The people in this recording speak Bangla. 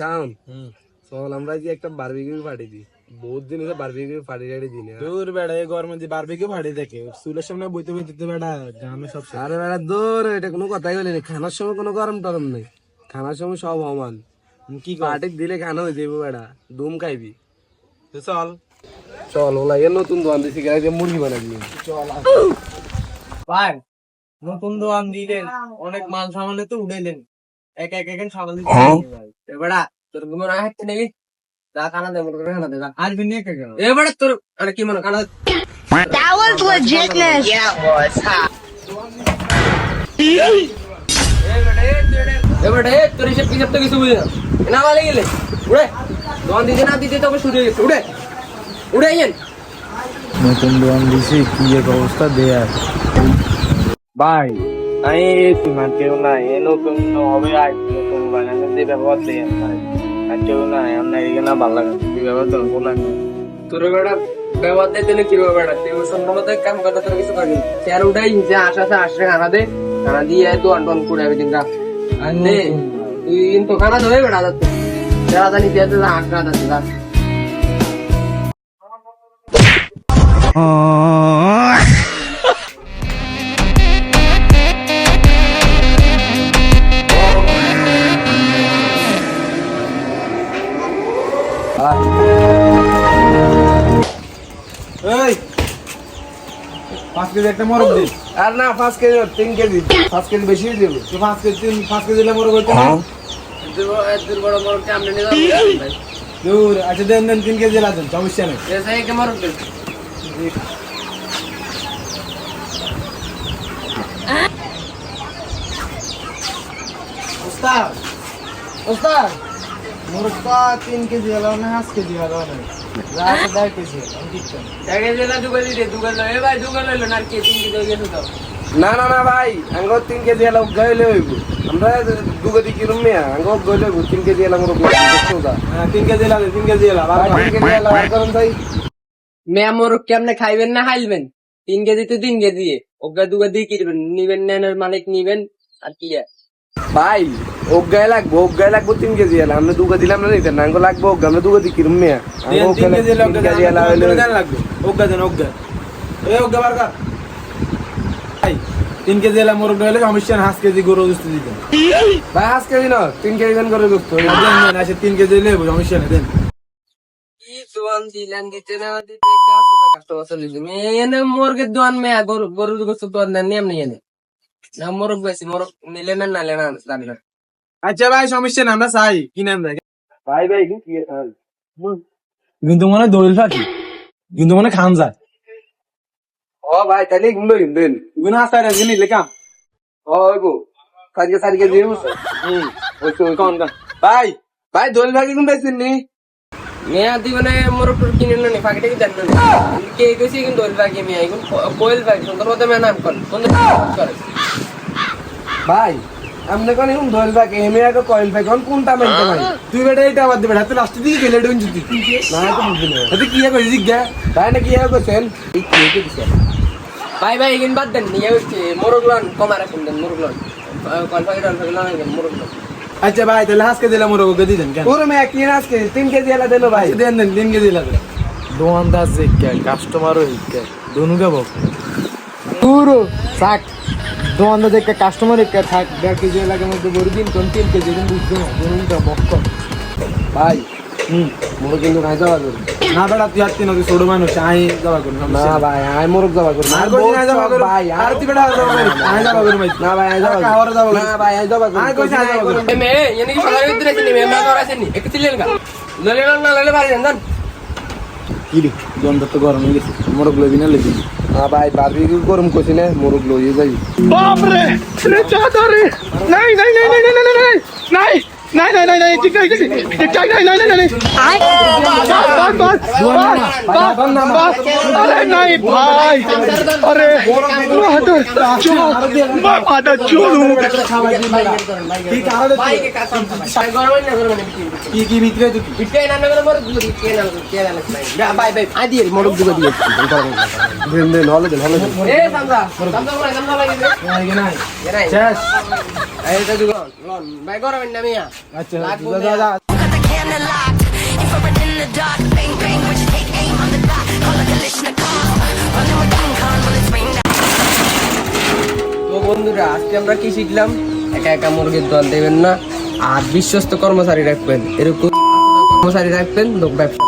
শাম। চল আমরা যে একটা বারবিকিউ পার্টি দিই। বহুত দিন হচ্ছে বারবিকিউ পার্টি টাড়ি দিই না। দূর বেড়া এই গরমে যে বারবিকে ভাড়ি দেখে চুলের সামনে বইতে বইতে তো বেড়া গ্রামে সব আরে বেড়া দূর এটা কোনো কথাই বলি না। খানার সময় কোনো গরম টরম নেই। খানার সময় সব সমান কি পার্টি দিলে খানা হয়ে যাব বেড়া। দুম খাইবি। তো চল। চল ওলা এর নতুন দোকান দিছি গেলে যে মুরগি বানাবি চল। ভাই নতুন দোকান দিলেন অনেক মাল সামানে তো উঠাইলেন। এক এক এক সামাল দিতে এবারে তোর মনে হয় হাঁটতে নেবি যা কানা দে মোটর কানা দে যা। আসবি নিয়ে কে গেল এবারে তোর আরে কি মনে কানা That was legitness. এবারে তোর হিসেব কিসব তো কিছু বুঝি না। গেলে। উড়ে। দিতে না দিতে তবে শুরু হয়ে গেছে। উড়ে। উড়ে আইয়েন নতুন দিছি কি এক অবস্থা দেয়ার ভাই আমি তোমার কেউ নাই এ নতুন হবে আজ নতুন যে ব্যবহার দেয় আর কেউ নাই আপনার এখানে ভালো লাগে কি ব্যবহার তো বলা তোর বেড়া ব্যবহার দিতে না কি বেড়া তুই সম্ভবত কাম করতে তোর কিছু পারবি চেয়ার উঠাই যে আশা আছে আসে খানা দে খানা দিয়ে তো আন্টন করে আমি দিন আর নে তুই কিন্তু খানা দেবে বেড়া যাচ্ছে যারা জানি দিয়ে তো আট রাত আছে যা। এই পাঁচ কেজি একটা মরক দিস আর না পাঁচ কেজি তিন কেজি। পাঁচ কেজি বেশি দেবো। তো পাঁচ কেজি তিন পাঁচ কেজি দিলে মরক হইতো না? বড় নিয়ে যাব দূর আচ্ছা দেন দেন তিন কেজি লাদেন সমস্যা নেই। এসে কে মারুক দে? ওস্তাদ ওস্তাদ তিন কেজি হলো না পাঁচ কেজি হলো না রাত দেড় কেজি আমি লয় ভাই না কে? তিন কি দইয়ে তো। না না না ভাই আঙ্গ তিন কেজি এলাম গাইলে হইব। আমরা দুগতি কিরম মিয়া আঙ্গ গইলে হইব। তিন কেজি এলাম রকম হ্যাঁ তিন কেজি লাগে তিন কেজি এলা ভাই তিন কেজি এলাম আর করুন ভাই। মেয়া মোরক কেমনে খাইবেন না খাইবেন তিন কেজি তো তিন কেজি ওগা দুগা দিয়ে কিনবেন নিবেন নেনের মালিক নিবেন আর কি। ভাই ওগায় লাগবো ওগায় লাগবো তিন কেজি এলাম আমরা দুগা দিলাম না নিতে না আঙ্গ লাগবো ওগা আমরা দুগতি কিরম মিয়া? তিন কেজি এলা লাগবে ওগা দেন ওগা এ ওগা বার কর। ভাই তিন কেজি এলা মোরগ হলে সমস্যা না পাঁচ কেজি গরু দুস্ত দিতেন ভাই পাঁচ কেজি না তিন কেজি দেন দেন দেন আচ্ছা তিন কেজি সমস্যা নেই দেন। দিতে দিতে মোরগের দোয়ান মেয়া গরু গরু গোস্ত দোয়ান দেন এমনি এনে। না মোরগ বেশি মোরগ নিলে না নালে না জানি না। আচ্ছা ভাই সমস্যা না আমরা চাই। কিনেন ভাই? ভাই ভাই কিন্তু মনে দলিল ফাঁকি। কিন্তু মনে খান যায়। ও ভাই তাহলে দিন কিন্তু। আস্তে আস্তে নিলে কাম। ও গো সারিকে সারিকে দিয়ে বসো হুম। কোন কোন ভাই ভাই দোল ভাই কিন্তু চিনি মেয়া দিবনে মোরগ টোর কিনে নি ফাঁকিটা কি জানেন কে কইছি কিন্তু ওই ফাঁকি মেয়া এখন কোয়েল ফাঁকি সুন্দর মতো মেয়া নাম কর সুন্দর করে। ভাই আমনে কোন এখন দোল ভাই এমে আগে কয়েল ভাই কোন কোনটা মানতে ভাই? তুই বেটা এটা আবার দিবে হাতে লাস্টের দিকে গেলে এটা যদি না তো বুঝলি না। হাতে কি কই জিজ্ঞা? তাই না কি হবে কোছেন এই কে কে দিছে? ভাই ভাই এখান বাদ দেন নিয়ে হচ্ছে মোরগ লন কমা রাখুন দেন মোরগ লন কল ফাঁকি টল ফাঁকি লন মোরগ লন আচ্ছা ভাই তাহলে হাসকে দিলাম ওর ওকে দিয়ে দেন কেন? পুরো মে কি না আজকে? তিন কেজি এলা দেন ভাই। দেন দেন তিন কেজি লাগে দোকানদার জিজ্ঞা কাস্টমারও জিজ্ঞা। দনুকে বক? পুরো থাক দোকানদার দেখে কাস্টমার একা থাক দেড় কেজি লাগে মধ্যে বড় দিন কোন তিন কেজি দিন বুঝতে না দনুকে বক ভাই হুম। মোর কিন্তু খাই যাওয়া করুন না বেড়া তুই আর তিন ছোট মানুষ আই যাওয়া করুন না ভাই আই মোরক যাওয়া আর কইছি না যাওয়া ভাই আর তুই বেড়া যাওয়া আই যাওয়া না ভাই আই যাওয়া না ভাই আই যাওয়া আই কইছি না যাওয়া মে এনে কি আছেন মে? মে করা আছেন একটু চিলেন গা। ললে না ললে বাড়ি যান কি রে? তো গরম হয়ে গেছে। মোরগ লবি না লবি হ্যাঁ ভাই বারবিকিউ করুম কইছি না মোরগ লইয়ে যাই কি রে ভাই কে কাছে নাই নাই নাই নাই নাই নাই ভিতরে তুই বিটে না না মোরগ দুগি কে না কে না ভাই ভাই আদি মোরগ দুগি দিয়ে দেন দেন হলে দেন হলে দেন এ সামদা সামদা মোরগ সামদা লাগে নাই নাই এরাই শেষ এই তো দুগন লন ভাই গরম না মিয়া আচ্ছা লাগবো যা যা না। যা cannon locked. Infrared in the dark, bang bang, when you take aim on the dot. Call rained তো বন্ধুরা আজকে আমরা কি শিখলাম? একা একা মুরগির দল দেবেন না আর বিশ্বস্ত কর্মচারী রাখবেন। এরকম কর্মচারী রাখবেন লোক ব্যবসা